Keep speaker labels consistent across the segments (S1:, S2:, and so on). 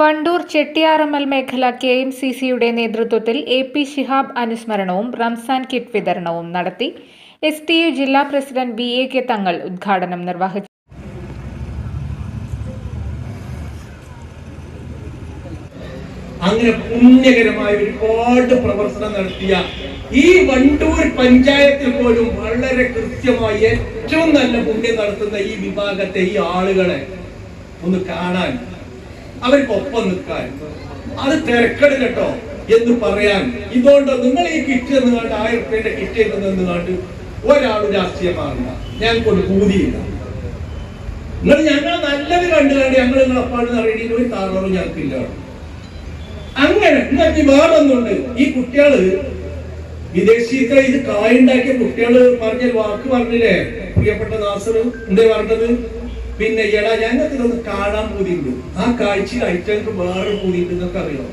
S1: വണ്ടൂർ ചെട്ടിയാറമ്മൽ മേഖല K M C സിയുടെ നേതൃത്വത്തിൽ എ പി ശിഹാബ് അനുസ്മരണവും റംസാൻ കിറ്റ് വിതരണവും നടത്തി. എസ് ടി യു ജില്ലാ president B A K Thangal ഉദ്ഘാടനം നിർവഹിച്ചു.
S2: അങ്ങനെ പുണ്യകരമായ ഒരുപാട് പ്രവർത്തനം നടത്തിയ ഈ വണ്ടൂർ പഞ്ചായത്തിൽ പോലും വളരെ കൃത്യമായി ഏറ്റവും നല്ല പുണ്യം നടത്തുന്ന ഈ വിഭാഗത്തെ ഈ ആളുകളെ ഒന്ന് കാണാൻ അവർക്കൊപ്പം നിൽക്കാൻ. അത് തിരക്കട് കേട്ടോ എന്ന് പറയാൻ. ഇതുകൊണ്ട് നിങ്ങൾ ഈ കിറ്റ് എന്ന് കണ്ട് ആയിരം റുപ്യന്റെ കിറ്റ് എന്ന് കണ്ട് ഒരാൾ രാഷ്ട്രീയമാകില്ല ഞാൻ കൊണ്ട് കൂതിയില്ല നിങ്ങൾ ഞങ്ങൾ നല്ലത് കണ്ടു കണ്ട് ഞങ്ങൾ നിങ്ങളെപ്പാട് അറിയണമെങ്കിൽ ഒരു താറോറും ഞങ്ങൾക്കില്ല. അങ്ങനെ എന്നിട്ട് വേറൊന്നുണ്ട്. ഈ കുട്ടികൾ വിദേശീയത്തെ ഇത് കായുണ്ടാക്കിയ കുട്ടികൾ പറഞ്ഞ വാക്ക് പറഞ്ഞില്ലേ? പ്രിയപ്പെട്ട നാസർ എന്തേ പറഞ്ഞത്? പിന്നെ എടാ ഞങ്ങൾക്കിതൊന്ന് കാണാൻ പൂതിയുണ്ട് ആ കാഴ്ചയിൽ ഐറ്റങ്ങൾക്ക് വേറെ പൂതിയുണ്ട് എന്നൊക്കെ അറിയാം?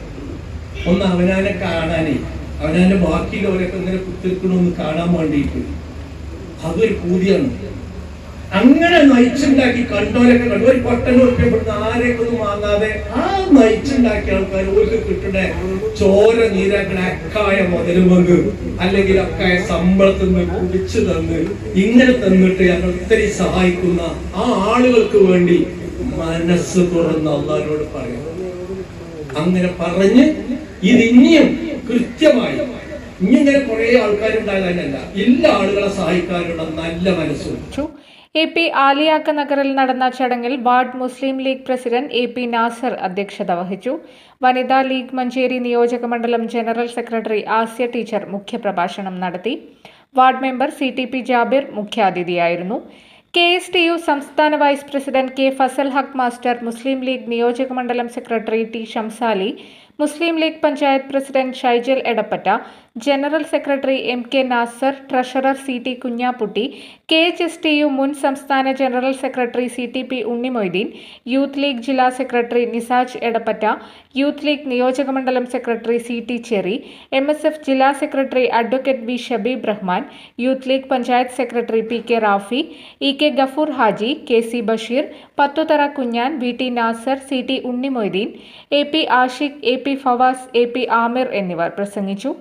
S2: ഒന്ന് അവനാനെ കാണാനേ. അവനാന്റെ ബാക്കിയുള്ളവരൊക്കെ ഇങ്ങനെ കുത്തിരിക്കണമെന്ന് കാണാൻ വേണ്ടിയിട്ട്. അതൊരു പൂതിയാണ്. അങ്ങനെ നയിച്ചുണ്ടാക്കി കണ്ടോരൊക്കെ കണ്ടു. ഒരു പട്ടണം ഉറപ്പിയപ്പെടുന്ന ആരെയൊക്കെ ഒന്നും വാങ്ങാതെ ആ നയിച്ചുണ്ടാക്കിയ ആൾക്കാർ ഓർക്ക് കിട്ടണ. ചോര നീരാക്കണ അക്കായ മുതലും വന്ന് അല്ലെങ്കിൽ അക്കായ ശമ്പളത്തിൽ നിന്ന് കുടിച്ചു തന്ന് ഇങ്ങനെ തന്നിട്ട് ഞങ്ങൾ ഒത്തിരി സഹായിക്കുന്ന ആ ആളുകൾക്ക് വേണ്ടി മനസ്സ് തുറന്ന് അള്ളാഹിനോട് പറയാം. അങ്ങനെ പറഞ്ഞ് ഇത് ഇനിയും കൃത്യമായി ഇങ്ങനെ കുറെ ആൾക്കാരുണ്ടാകാനല്ല എല്ലാ ആളുകളെ സഹായിക്കാനുള്ള നല്ല മനസ്സും.
S1: അറിയിച്ചു എ പി ആലിയാക്ക നഗറിൽ നടന്ന ചടങ്ങിൽ ward Muslim League president A P Nasar അധ്യക്ഷത വഹിച്ചു. വനിതാ ലീഗ് മഞ്ചേരി നിയോജകമണ്ഡലം ജനറൽ സെക്രട്ടറി ആസ്യ ടീച്ചർ മുഖ്യപ്രഭാഷണം നടത്തി. Ward member C T P Jabir മുഖ്യാതിഥിയായിരുന്നു. K S T U സംസ്ഥാന vice president K Fazal Haq master Muslim League നിയോജകമണ്ഡലം secretary T Shamsali Muslim League panchayat president Shaijal Edappatta general secretary M K Nasar treasurer C T Kunjapputty K H S T U മുൻ സംസ്ഥാന general secretary C T P Unnimoitheen Youth League ജില്ലാ secretary Nisaj Edappatta Youth League നിയോജകമണ്ഡലം secretary C T Cherry M S F ജില്ലാ secretary advocate B Shabeeb Rahman Youth League panchayat secretary P K Rafi E K Gafoor Haji K C Basheer Pathuthara Kunjan V T Nasar C T Unnimoitheen A P Ashiq A P Fawas A P Amir എന്നിവർ പ്രസംഗിച്ചു.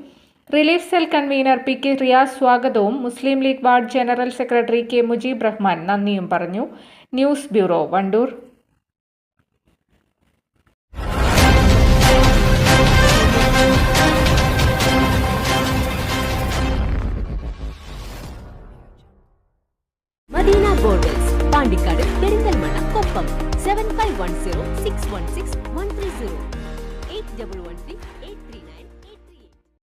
S1: Relief cell convener P K Riyas സ്വാഗതവും Muslim League ward general secretary K Mujeeb Rahman നന്ദിയും പറഞ്ഞു. News bureau Wandoor.
S3: Madina borders Pandikkad Perinthalmanna Koppam seven five one zero six one six one three zero eight double one three